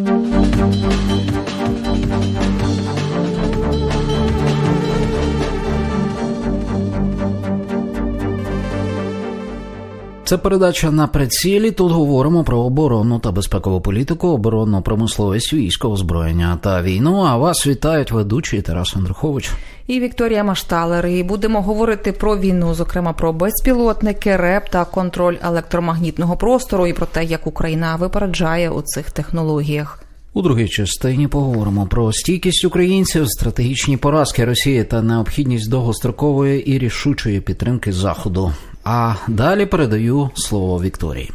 Música Це передача на прицілі. Тут говоримо про оборонну та безпекову політику, оборонну промисловість, військове озброєння та війну. А вас вітають ведучий Тарас Андрухович. І Вікторія Машталер. І будемо говорити про війну, зокрема про безпілотники, РЕП та контроль електромагнітного простору, і про те, як Україна випереджає у цих технологіях. У другій частині поговоримо про стійкість українців, стратегічні поразки Росії та необхідність довгострокової і рішучої підтримки Заходу. А далі передаю слово Вікторії.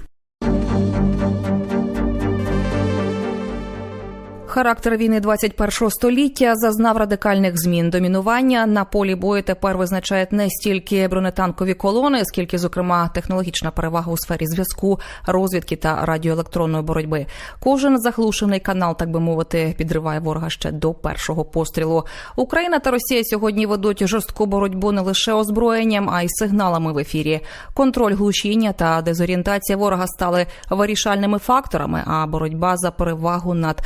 Характер війни 21-го століття зазнав радикальних змін. Домінування на полі бою тепер визначають не стільки бронетанкові колони, скільки, зокрема, технологічна перевага у сфері зв'язку, розвідки та радіоелектронної боротьби. Кожен заглушений канал, так би мовити, підриває ворога ще до першого пострілу. Україна та Росія сьогодні ведуть жорстку боротьбу не лише озброєнням, а й сигналами в ефірі. Контроль глушіння та дезорієнтація ворога стали вирішальними факторами. А боротьба за перевагу над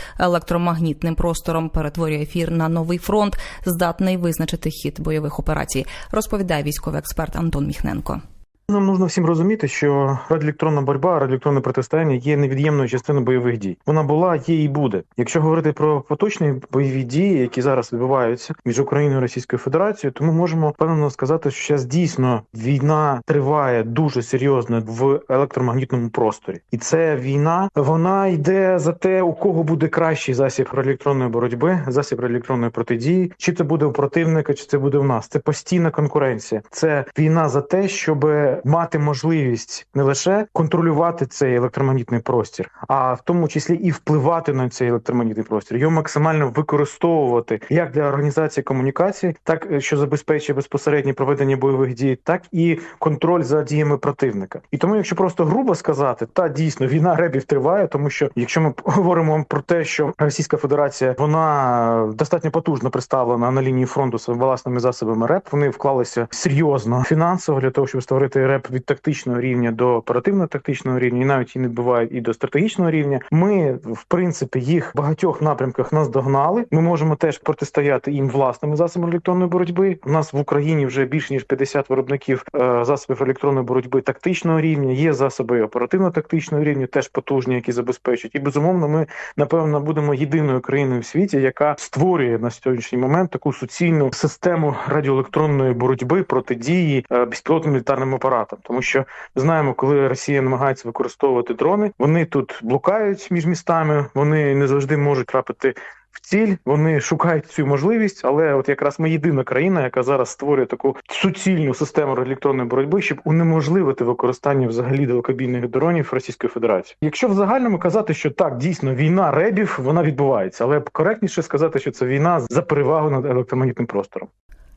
електромагнітним простором перетворює ефір на новий фронт, здатний визначити хід бойових операцій. Розповідає військовий експерт Антон Міхненко. Нам нужно всім розуміти, що радіоелектронна боротьба, радіоелектронне протистояння є невід'ємною частиною бойових дій. Вона була, є і буде. Якщо говорити про поточні бойові дії, які зараз відбуваються між Україною і Російською Федерацією, то ми можемо впевнено сказати, що зараз дійсно війна триває дуже серйозно в електромагнітному просторі, і це війна вона йде за те, у кого буде кращий засіб радіоелектронної боротьби, засіб радіоелектронної протидії, чи це буде у противника, чи це буде в нас. Це постійна конкуренція. Це війна за те, щоб мати можливість не лише контролювати цей електромагнітний простір, а в тому числі і впливати на цей електромагнітний простір, його максимально використовувати як для організації комунікації, так е, що забезпечує безпосереднє проведення бойових дій, так і контроль за діями противника. І тому, якщо просто грубо сказати, та дійсно війна ребів триває, тому що якщо ми говоримо про те, що Російська Федерація вона достатньо потужно представлена на лінії фронту своїми власними засобами РЕП, вони вклалися серйозно фінансово для того, щоб створити реп від тактичного рівня до оперативно-тактичного рівня, і навіть і не бувають і до стратегічного рівня. Ми в принципі їх в багатьох напрямках наздогнали. Ми можемо теж протистояти їм власними засобами електронної боротьби. У нас в Україні вже більш ніж 50 виробників е, засобів електронної боротьби тактичного рівня. Є засоби оперативно-тактичного рівня, теж потужні, які забезпечують. І безумовно, ми напевно будемо єдиною країною в світі, яка створює на сьогоднішній момент таку суцільну систему радіоелектронної боротьби протидії е, безпілотним мілітарним апаратам, тому що ми знаємо, коли Росія намагається використовувати дрони, вони тут блукають між містами, вони не завжди можуть трапити. В ціль вони шукають цю можливість, але от якраз ми єдина країна, яка зараз створює таку суцільну систему електронної боротьби, щоб унеможливити використання взагалі далекобійних дронів Російської Федерації. Якщо в загальному казати, що так дійсно війна ребів вона відбувається, але коректніше сказати, що це війна за перевагу над електромагнітним простором.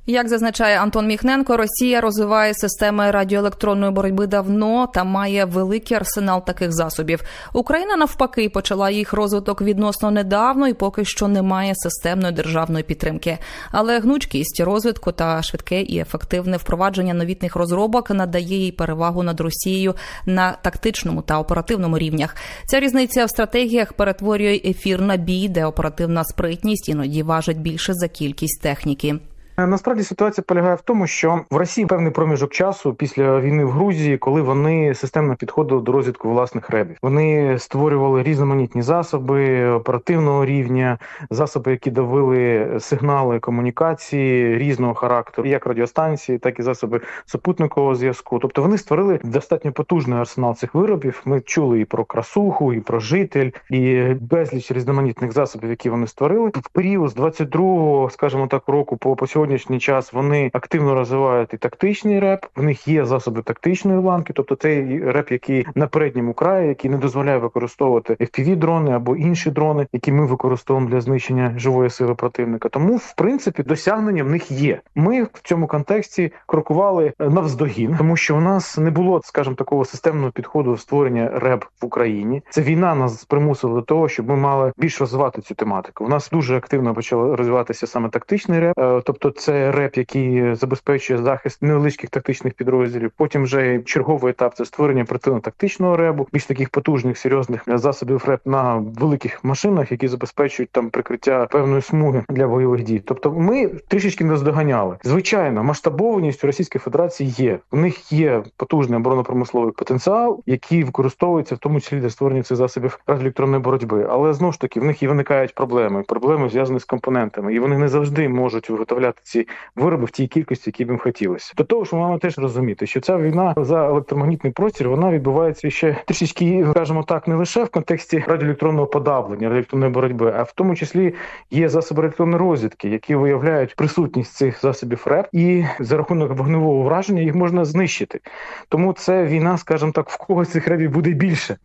Як зазначає Антон Міхненко, Росія розвиває системи радіоелектронної боротьби давно та має великий арсенал таких засобів. Україна навпаки почала їх розвиток відносно недавно і поки що немає системної державної підтримки. Але гнучкість розвитку та швидке і ефективне впровадження новітних розробок надає їй перевагу над Росією на тактичному та оперативному рівнях. Ця різниця в стратегіях перетворює ефір на бій, де оперативна спритність іноді важить більше за кількість техніки. Насправді ситуація полягає в тому, що в Росії певний проміжок часу після війни в Грузії, коли вони системно підходили до розвідку власних ребів. Вони створювали різноманітні засоби оперативного рівня, засоби, які давили сигнали комунікації різного характеру, як радіостанції, так і засоби супутникового зв'язку. Тобто вони створили достатньо потужний арсенал цих виробів. Ми чули і про красуху, і про житель, і безліч різноманітних засобів, які вони створили в період з 22-го, скажімо так, року по по сьогоднішній час вони активно розвивають і тактичний реп. В них є засоби тактичної ланки, тобто цей реп, який на передньому краї, який не дозволяє використовувати fpv дрони або інші дрони, які ми використовуємо для знищення живої сили противника. Тому, в принципі, досягнення в них є. Ми в цьому контексті крокували навздогін, тому що у нас не було, скажімо, такого системного підходу створення реп в Україні. Це війна нас примусила до того, щоб ми мали більш розвивати цю тематику. У нас дуже активно почало розвиватися саме тактичний реп, тобто це РЕП, який забезпечує захист невеличких тактичних підрозділів. Потім вже черговий етап це створення оперативно-тактичного ребу, більш таких потужних серйозних засобів РЕП на великих машинах, які забезпечують там прикриття певної смуги для бойових дій. Тобто, ми трішечки наздоганяли. Звичайно, масштабованість у Російської Федерації є. У них є потужний оборонно-промисловий потенціал, який використовується в тому числі для створення цих засобів радіоелектронної боротьби. Але знову ж таки в них і виникають проблеми. Проблеми зв'язані з компонентами, і вони не завжди можуть виготовляти ці вироби в тій кількості, які б їм хотілося. До того ж, ми маємо теж розуміти, що ця війна за електромагнітний простір вона відбувається ще трішечки, скажімо так, не лише в контексті радіоелектронного подавлення, радіоелектронної боротьби, а в тому числі є засоби електронної розвідки, які виявляють присутність цих засобів РЕП, і за рахунок вогневого враження їх можна знищити. Тому це війна, скажімо так, в когось цих ребів буде більше.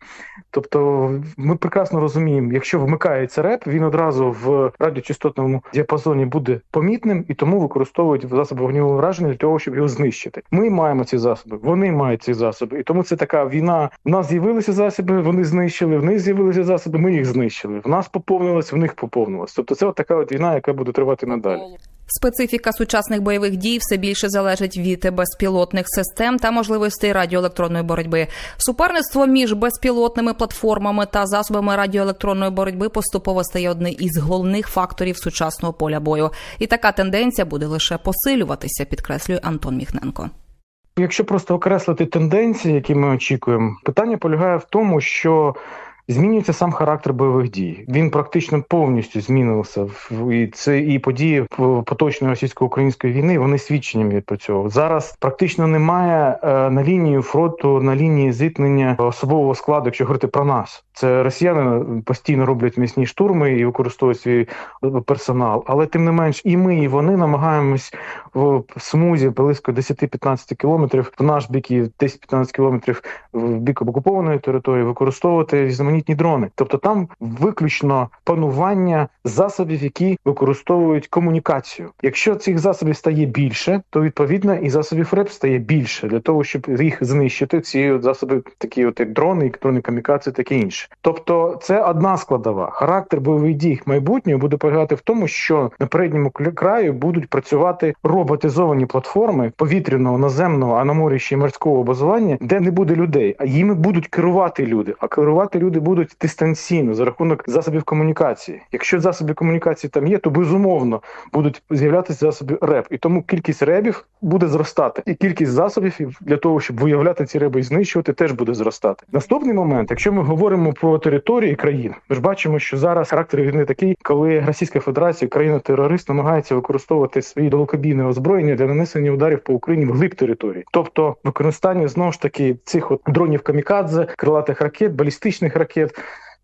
Тобто, ми прекрасно розуміємо, якщо вмикається реп, він одразу в радіочастотному діапазоні буде помітним і тому використовують засоби вогневого враження для того, щоб його знищити. Ми маємо ці засоби, вони мають ці засоби, і тому це така війна. В нас з'явилися засоби, вони знищили. В них з'явилися засоби, ми їх знищили. В нас поповнилось, в них поповнилось. Тобто, це от така от війна, яка буде тривати надалі. Специфіка сучасних бойових дій все більше залежить від безпілотних систем та можливостей радіоелектронної боротьби. Суперництво між безпілотними платформами та засобами радіоелектронної боротьби поступово стає одним із головних факторів сучасного поля бою. І така тенденція буде лише посилюватися, підкреслює Антон Міхненко. Якщо просто окреслити тенденції, які ми очікуємо, питання полягає в тому, що Змінюється сам характер бойових дій. Він практично повністю змінився. І це і події поточної російсько-української війни. Вони свідченням про цього. Зараз практично немає е, на лінії фронту, на лінії зіткнення особового складу, якщо говорити про нас. Це росіяни постійно роблять місні штурми і використовують свій персонал. Але тим не менш, і ми, і вони намагаємось в смузі близько 10-15 кілометрів в наш бік і 10-15 кілометрів в бік окупованої території використовувати різноманітні дрони. Тобто там виключно панування засобів, які використовують комунікацію. Якщо цих засобів стає більше, то відповідно і засобів РЕП стає більше для того, щоб їх знищити. Ці засоби, такі от як дрони, дрони камікації, таке інше. Тобто, це одна складова. Характер бойових дій майбутнього буде полягати в тому, що на передньому краю будуть працювати роботизовані платформи повітряного, наземного, а на морі ще й морського базування, де не буде людей, а їми будуть керувати люди. А керувати люди будуть дистанційно за рахунок засобів комунікації. Якщо засоби комунікації там є, то безумовно будуть з'являтися засоби РЕП, і тому кількість ребів буде зростати, і кількість засобів для того, щоб виявляти ці реби і знищувати, теж буде зростати. Наступний момент, якщо ми говоримо про території країн, ми ж бачимо, що зараз характер війни такий, коли Російська Федерація, країна терорист, намагається використовувати свої далекобійне озброєння для нанесення ударів по Україні в глиб території, тобто використання знову ж таки цих от дронів камікадзе, крилатих ракет, балістичних ракет,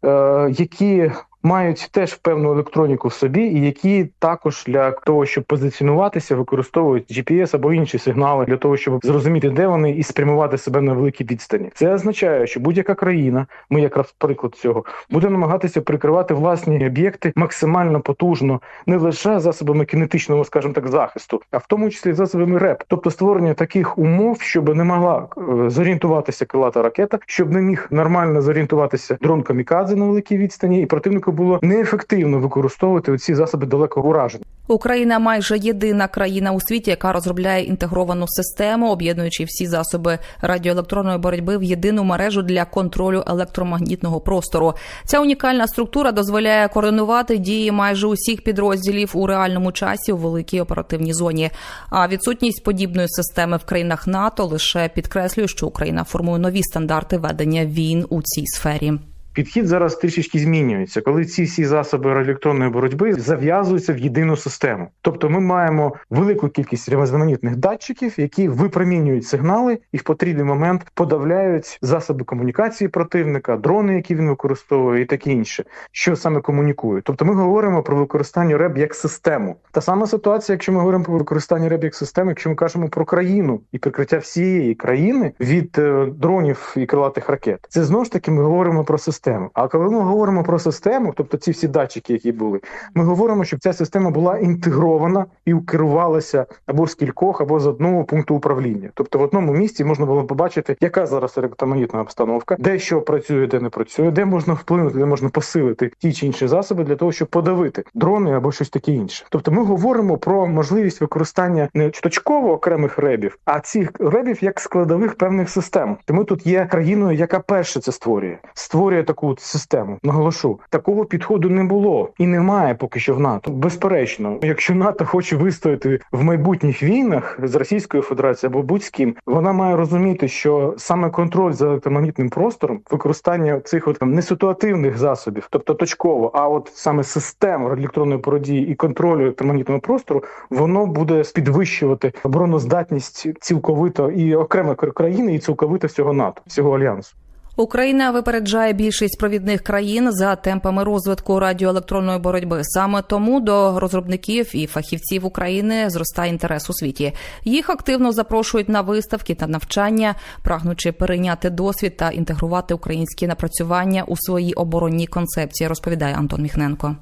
е, які мають теж певну електроніку в собі, і які також для того, щоб позиціонуватися, використовують GPS або інші сигнали для того, щоб зрозуміти, де вони і спрямувати себе на великі відстані. Це означає, що будь-яка країна, ми якраз приклад цього, буде намагатися прикривати власні об'єкти максимально потужно, не лише засобами кінетичного, скажімо так, захисту, а в тому числі засобами РЕП, тобто створення таких умов, щоб не могла е, зорієнтуватися крилата ракета, щоб не міг нормально зорієнтуватися дрон камікадзе на великій відстані, і противнику було неефективно використовувати ці засоби далекого ураження. Україна майже єдина країна у світі, яка розробляє інтегровану систему, об'єднуючи всі засоби радіоелектронної боротьби в єдину мережу для контролю електромагнітного простору. Ця унікальна структура дозволяє координувати дії майже усіх підрозділів у реальному часі у великій оперативній зоні. А відсутність подібної системи в країнах НАТО лише підкреслює, що Україна формує нові стандарти ведення війн у цій сфері. Підхід зараз трішечки змінюється, коли ці всі засоби радіоелектронної боротьби зав'язуються в єдину систему. Тобто, ми маємо велику кількість різноманітних датчиків, які випромінюють сигнали і в потрібний момент подавляють засоби комунікації противника, дрони, які він використовує, і таке інше, що саме комунікує. Тобто, ми говоримо про використання РЕБ як систему. Та сама ситуація, якщо ми говоримо про використання РЕБ як системи, якщо ми кажемо про країну і прикриття всієї країни від е, дронів і крилатих ракет, це знову ж таки ми говоримо про систему систему. А коли ми говоримо про систему, тобто ці всі датчики, які були, ми говоримо, щоб ця система була інтегрована і керувалася або з кількох, або з одного пункту управління. Тобто в одному місці можна було побачити, яка зараз електромагнітна обстановка, де що працює, де не працює, де можна вплинути, де можна посилити ті чи інші засоби для того, щоб подавити дрони або щось таке інше. Тобто, ми говоримо про можливість використання не точково окремих ребів, а цих ребів як складових певних систем. Тому тут є країною, яка перше це створює, створює таку от систему. Наголошу, такого підходу не було і немає поки що в НАТО. Безперечно, якщо НАТО хоче вистояти в майбутніх війнах з Російською Федерацією або будь з ким, вона має розуміти, що саме контроль за електромагнітним простором, використання цих от не ситуативних засобів, тобто точково, а от саме систем радіоелектронної породії і контролю електромагнітного простору, воно буде підвищувати обороноздатність цілковито і окремо країни, і цілковито всього НАТО, всього альянсу. Україна випереджає більшість провідних країн за темпами розвитку радіоелектронної боротьби. Саме тому до розробників і фахівців України зростає інтерес у світі. Їх активно запрошують на виставки та навчання, прагнучи перейняти досвід та інтегрувати українські напрацювання у свої оборонні концепції. Розповідає Антон Міхненко.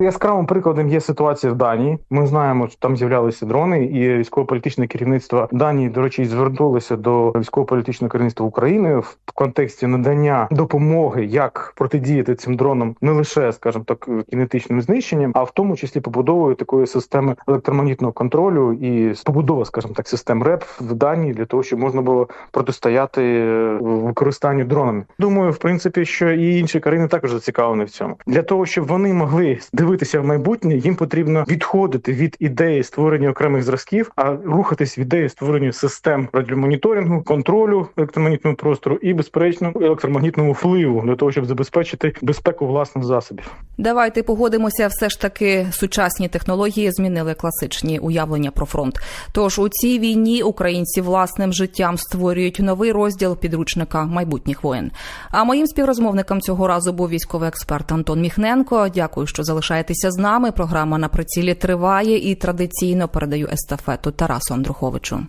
Яскравим прикладом є ситуація в Данії. Ми знаємо, що там з'являлися дрони, і військово-політичне керівництво Данії, до речі, звернулося до військово-політичного керівництва України в контексті надання допомоги, як протидіяти цим дронам, не лише, скажімо так, кінетичним знищенням, а в тому числі побудовою такої системи електромагнітного контролю і побудова, скажімо так, систем РЕП в Данії для того, щоб можна було протистояти е, використанню дронами. Думаю, в принципі, що і інші країни також зацікавлені в цьому для того, щоб вони могли дивитися в майбутнє, їм потрібно відходити від ідеї створення окремих зразків, а рухатись від ідеї створення систем радіомоніторингу, контролю електромагнітного простору і, безперечно, електромагнітного впливу для того, щоб забезпечити безпеку власних засобів. Давайте погодимося, все ж таки сучасні технології змінили класичні уявлення про фронт. Тож у цій війні українці власним життям створюють новий розділ підручника майбутніх воєн. А моїм співрозмовником цього разу був військовий експерт Антон Міхненко. Дякую, що залишаєтеся з нами. Програма на прицілі триває і традиційно передаю естафету Тарасу Андруховичу.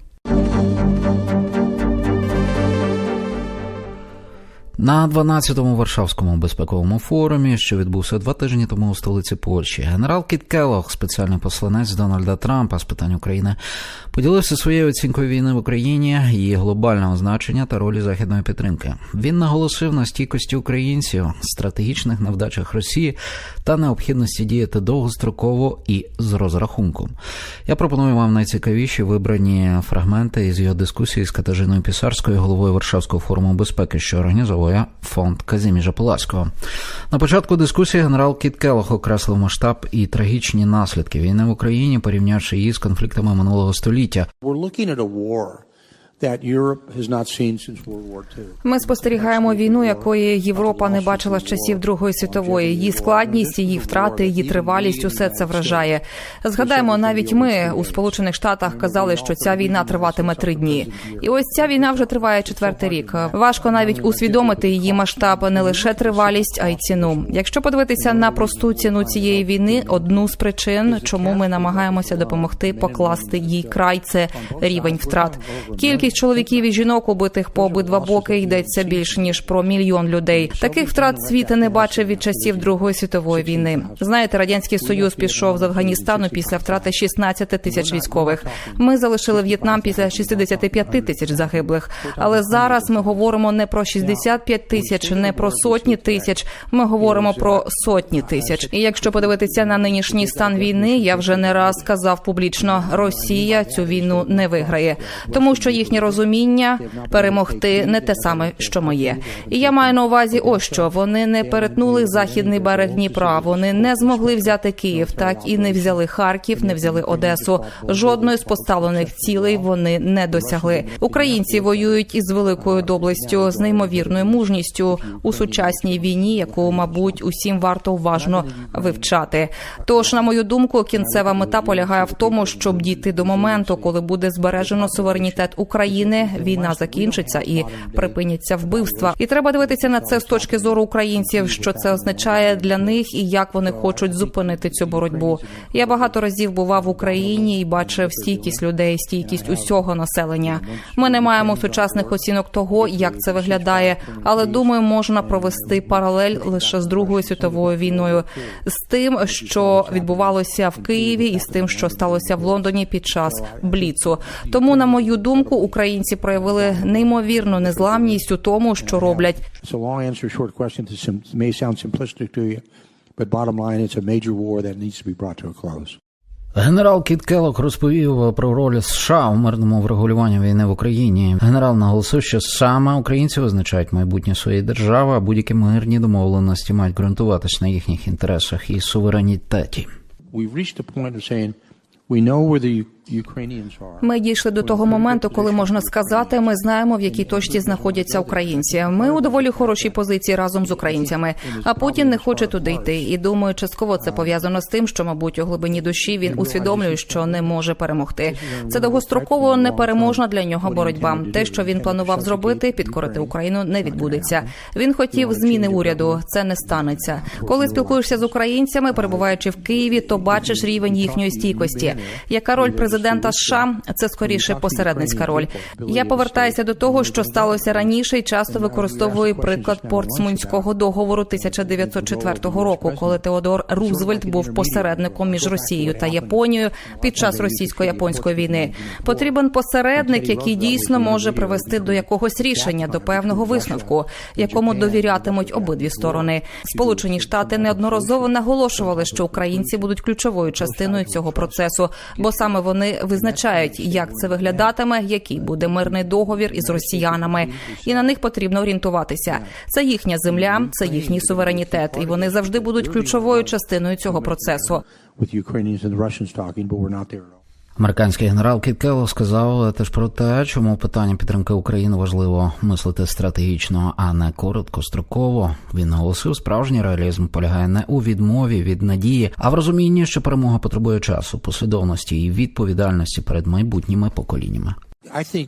На 12-му Варшавському безпековому форумі, що відбувся два тижні тому у столиці Польщі, генерал Кіт Келлог, спеціальний посланець Дональда Трампа з питань України, поділився своєю оцінкою війни в Україні, її глобального значення та ролі західної підтримки. Він наголосив на стійкості українців, стратегічних невдачах Росії та необхідності діяти довгостроково і з розрахунком. Я пропоную вам найцікавіші вибрані фрагменти із його дискусії з Катажиною Пісарською, головою Варшавського форуму безпеки, що організовує фонд Казіміжа Пуласького. На початку дискусії генерал Кіт Келох окреслив масштаб і трагічні наслідки війни в Україні, порівнявши її з конфліктами минулого століття. We're looking at a war Ми спостерігаємо війну, якої Європа не бачила з часів Другої світової. Її складність, її втрати, її тривалість усе це вражає. Згадаємо, навіть ми у Сполучених Штатах казали, що ця війна триватиме три дні. І ось ця війна вже триває четвертий рік. Важко навіть усвідомити її масштаб, не лише тривалість, а й ціну. Якщо подивитися на просту ціну цієї війни, одну з причин, чому ми намагаємося допомогти покласти їй край, це рівень втрат. Кількість чоловіків і жінок, убитих по обидва боки, йдеться більш ніж про мільйон людей. Таких втрат світ не бачив від часів Другої світової війни. Знаєте, радянський союз пішов з Афганістану після втрати 16 тисяч військових. Ми залишили В'єтнам після 65 тисяч загиблих. Але зараз ми говоримо не про 65 тисяч, не про сотні тисяч. Ми говоримо про сотні тисяч. І якщо подивитися на нинішній стан війни, я вже не раз сказав публічно: Росія цю війну не виграє, тому що їхнє розуміння перемогти не те саме, що моє. І я маю на увазі, ось що вони не перетнули західний берег Дніпра. Вони не змогли взяти Київ, так і не взяли Харків, не взяли Одесу. Жодної з поставлених цілей вони не досягли. Українці воюють із великою доблестю, з неймовірною мужністю у сучасній війні, яку, мабуть, усім варто уважно вивчати. Тож, на мою думку, кінцева мета полягає в тому, щоб дійти до моменту, коли буде збережено суверенітет України. України, війна закінчиться і припиняться вбивства. І треба дивитися на це з точки зору українців, що це означає для них і як вони хочуть зупинити цю боротьбу. Я багато разів бував в Україні і бачив стійкість людей, стійкість усього населення. Ми не маємо сучасних оцінок того, як це виглядає, але думаю, можна провести паралель лише з Другою світовою війною, з тим, що відбувалося в Києві, і з тим, що сталося в Лондоні під час бліцу. Тому, на мою думку, українці проявили неймовірну незламність у тому, що роблять. Генерал Кіт Келлок розповів про роль США у мирному врегулюванні війни в Україні. Генерал наголосив, що саме українці визначають майбутнє своєї держави, а будь-які мирні домовленості мають ґрунтуватись на їхніх інтересах і суверенітеті. We've reached the point of saying we know where the. Ми дійшли до того моменту, коли можна сказати, ми знаємо в якій точці знаходяться українці. Ми у доволі хорошій позиції разом з українцями. А Путін не хоче туди йти. І думаю, частково це пов'язано з тим, що, мабуть, у глибині душі він усвідомлює, що не може перемогти. Це довгостроково непереможна для нього боротьба. Те, що він планував зробити, підкорити Україну, не відбудеться. Він хотів зміни уряду. Це не станеться. Коли спілкуєшся з українцями, перебуваючи в Києві, то бачиш рівень їхньої стійкості. Яка роль президента США? Це скоріше посередницька роль. Я повертаюся до того, що сталося раніше, і часто використовую приклад Портсмунського договору 1904 року, коли Теодор Рузвельт був посередником між Росією та Японією під час російсько-японської війни. Потрібен посередник, який дійсно може привести до якогось рішення, до певного висновку, якому довірятимуть обидві сторони. Сполучені Штати неодноразово наголошували, що українці будуть ключовою частиною цього процесу, бо саме вони визначають, як це виглядатиме, який буде мирний договір із росіянами, і на них потрібно орієнтуватися. Це їхня земля, це їхній суверенітет, і вони завжди будуть ключовою частиною цього процесу. Американський генерал Кіт Келло сказав теж про те, чому питання підтримки України важливо мислити стратегічно, а не короткостроково. Він наголосив, справжній реалізм полягає не у відмові від надії, а в розумінні, що перемога потребує часу, послідовності і відповідальності перед майбутніми поколіннями. I think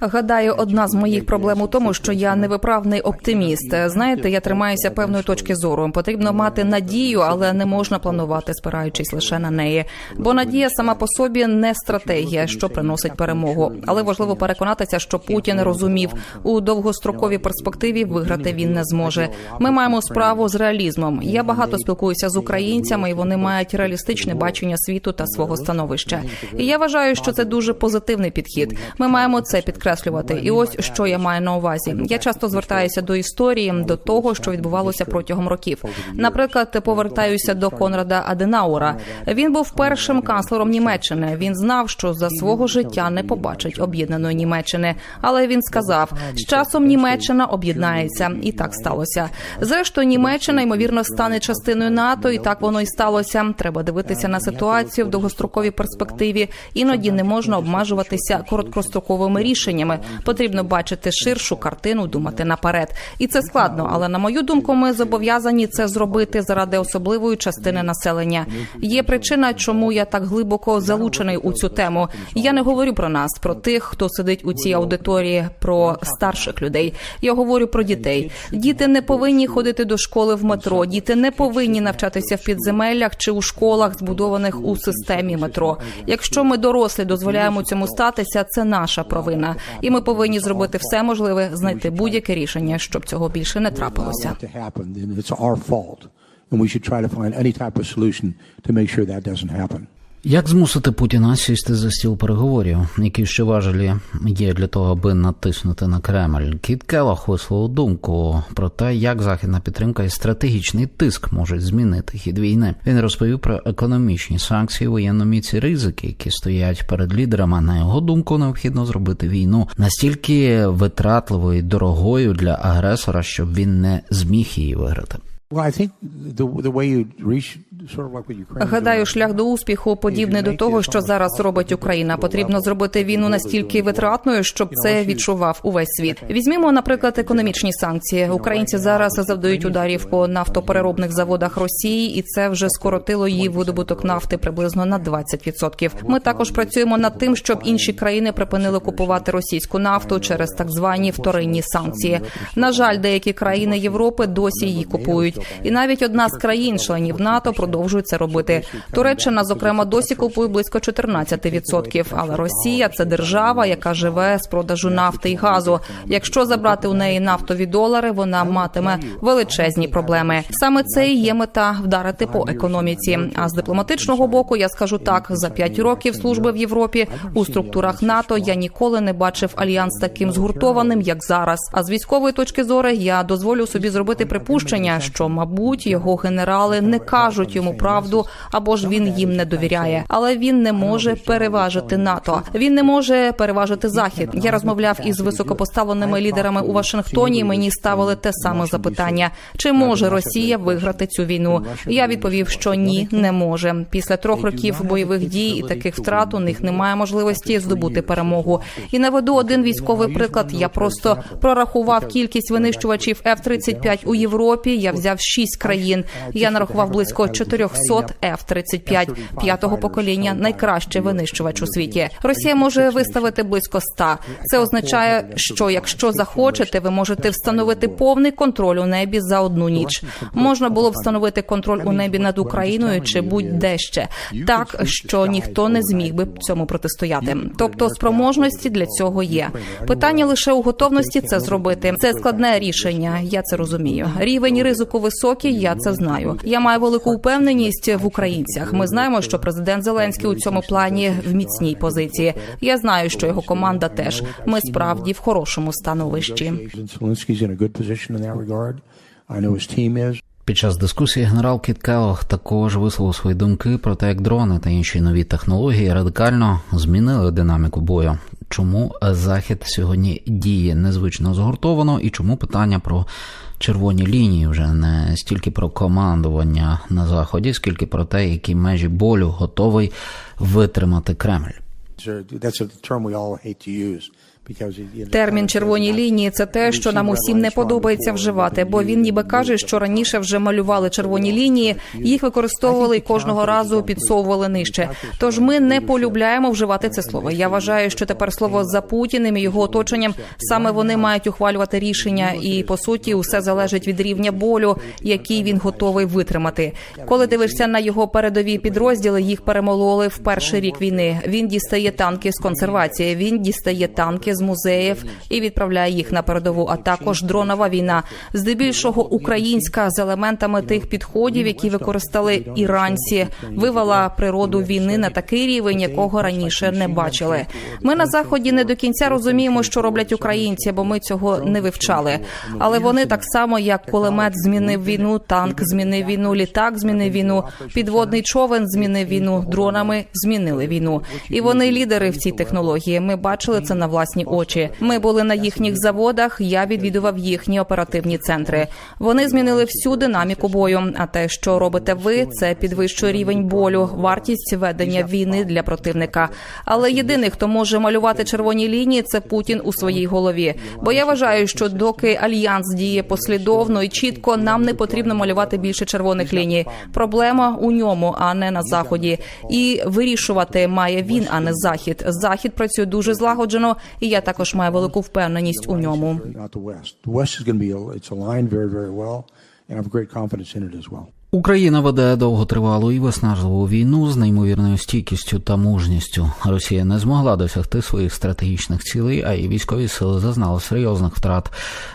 Гадаю, одна з моїх проблем у тому, що я невиправний оптиміст. Знаєте, я тримаюся певної точки зору. Потрібно мати надію, але не можна планувати, спираючись лише на неї. Бо надія сама по собі не стратегія, що приносить перемогу. Але важливо переконатися, що Путін розумів у довгостроковій перспективі виграти він не зможе. Ми маємо справу з реалізмом. Я багато спілкуюся з українцями, і вони мають реалістичне бачення світу та свого становища. І я вважаю, що це дуже позитивний підхід. Ми маємо це підкреслювати. І ось що я маю на увазі. Я часто звертаюся до історії, до того, що відбувалося протягом років. Наприклад, повертаюся до Конрада Аденаура. Він був першим канцлером Німеччини. Він знав, що за свого життя не побачить об'єднаної Німеччини. Але він сказав, з часом Німеччина об'єднається, і так сталося. Зрештою, Німеччина ймовірно стане частиною НАТО, і так воно і сталося. Треба дивитися на ситуацію в довгостроковій перспективі. Іноді не можна обмежуватися короткостроковими рішеннями. Потрібно бачити ширшу картину, думати наперед. І це складно, але на мою думку, ми зобов'язані це зробити заради особливої частини населення. Є причина, чому я так глибоко залучений у цю тему. Я не говорю про нас, про тих, хто сидить у цій аудиторії, про старших людей. Я говорю про дітей. Діти не повинні ходити до школи в метро. Діти не повинні навчатися в підземеллях чи у школах, збудованих у системі метро. Якщо ми дорослі дозволяємо цьому статися, це наша провина, і ми повинні зробити все можливе, знайти будь-яке рішення, щоб цього більше не трапилося. And we should try to find any type of solution to make sure that doesn't happen. Як змусити Путіна сісти за стіл переговорів, які ще важелі є для того, аби натиснути на Кремль? Кіт Келлог висловив думку про те, як західна підтримка і стратегічний тиск можуть змінити хід війни. Він розповів про економічні санкції, воєнно-міці ризики, які стоять перед лідерами. На його думку, необхідно зробити війну настільки витратливою і дорогою для агресора, щоб він не зміг її виграти. Гадаю, шлях до успіху подібний до того, що зараз робить Україна. Потрібно зробити війну настільки витратною, щоб це відчував увесь світ. Візьмімо, наприклад, економічні санкції. Українці зараз завдають ударів по нафтопереробних заводах Росії, і це вже скоротило її видобуток нафти приблизно на 20%. Ми також працюємо над тим, щоб інші країни припинили купувати російську нафту через так звані вторинні санкції. На жаль, деякі країни Європи досі її купують, і навіть одна з країн-членів НАТО продовжує це робити. Туреччина, зокрема, досі купує близько 14%, Але Росія це держава, яка живе з продажу нафти і газу. Якщо забрати у неї нафтові долари, вона матиме величезні проблеми. Саме це і є мета вдарити по економіці. А з дипломатичного боку я скажу так: за п'ять років служби в Європі у структурах НАТО я ніколи не бачив альянс таким згуртованим, як зараз. А з військової точки зору я дозволю собі зробити припущення, що мабуть його генерали не кажуть йому правду або ж він їм не довіряє, але він не може переважити НАТО. Він не може переважити захід. Я розмовляв із високопоставленими лідерами у Вашингтоні. і Мені ставили те саме запитання: чи може Росія виграти цю війну? Я відповів, що ні, не може. Після трьох років бойових дій і таких втрат у них немає можливості здобути перемогу. І наведу один військовий приклад. Я просто прорахував кількість винищувачів F-35 у Європі. Я взяв шість країн. Я нарахував близько 400 F-35 п'ятого покоління. Найкращий винищувач у світі. Росія може виставити близько 100. Це означає, що якщо захочете, ви можете встановити повний контроль у небі за одну ніч. Можна було б встановити контроль у небі над Україною чи будь-де ще так, що ніхто не зміг би цьому протистояти. Тобто спроможності для цього є. Питання лише у готовності це зробити. Це складне рішення. Я це розумію. Рівень ризику високий. Я це знаю. Я маю велику впевненість в українцях. Ми знаємо, що президент Зеленський у цьому плані в міцній позиції. Я знаю, що його команда теж. Ми справді в хорошому становищі. Під час дискусії генерал Кіт також висловив свої думки про те, як дрони та інші нові технології радикально змінили динаміку бою. Чому захід сьогодні діє незвично згуртовано, і чому питання про червоні лінії вже не стільки про командування на заході, скільки про те, які межі болю готовий витримати Кремль. Термін червоні лінії це те, що нам усім не подобається вживати, бо він ніби каже, що раніше вже малювали червоні лінії, їх використовували і кожного разу підсовували нижче. Тож ми не полюбляємо вживати це слово. Я вважаю, що тепер слово за Путіним і його оточенням саме вони мають ухвалювати рішення, і по суті усе залежить від рівня болю, який він готовий витримати. Коли дивишся на його передові підрозділи, їх перемололи в перший рік війни. Він дістає танки з консервації. Він дістає танки з музеїв і відправляє їх на передову. А також дронова війна, здебільшого українська з елементами тих підходів, які використали іранці, вивела природу війни на такий рівень, якого раніше не бачили. Ми на заході не до кінця розуміємо, що роблять українці, бо ми цього не вивчали. Але вони так само, як кулемет змінив війну, танк змінив війну, літак змінив війну, підводний човен змінив війну, дронами змінили війну. І вони лідери в цій технології. Ми бачили це на власні очі. Ми були на їхніх заводах. Я відвідував їхні оперативні центри. Вони змінили всю динаміку бою. А те, що робите ви, це підвищує рівень болю, вартість ведення війни для противника. Але єдиний, хто може малювати червоні лінії, це Путін у своїй голові. Бо я вважаю, що доки альянс діє послідовно і чітко, нам не потрібно малювати більше червоних ліній. Проблема у ньому, а не на заході. І вирішувати має він, а не захід. Захід працює дуже злагоджено, і я також маю велику впевненість у ньому. Україна веде довготривалу і виснажливу війну з неймовірною стійкістю та мужністю. Росія не змогла досягти своїх стратегічних цілей, а її військові сили зазнали серйозних втрат.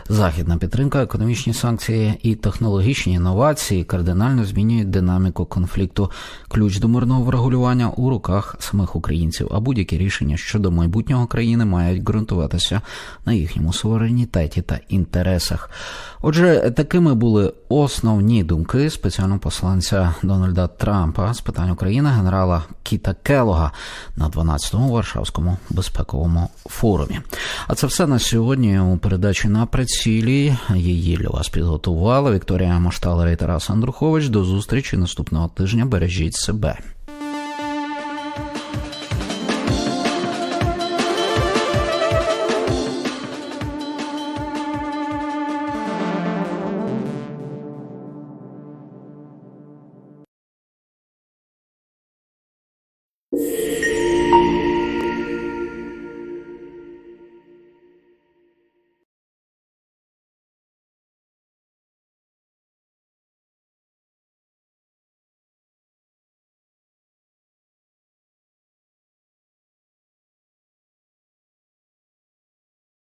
Західна підтримка, економічні санкції і технологічні інновації кардинально змінюють динаміку конфлікту. Ключ до мирного врегулювання у руках самих українців. А будь-які рішення щодо майбутнього країни мають ґрунтуватися на їхньому суверенітеті та інтересах. Отже, такими були основні думки спеціального посланця Дональда Трампа з питань України генерала Кіта Келога на 12-му Варшавському безпековому форумі. А це все на сьогодні у передачі на прицілі. Її для вас підготувала Вікторія Машталер і Тарас Андрухович. До зустрічі наступного тижня. Бережіть себе.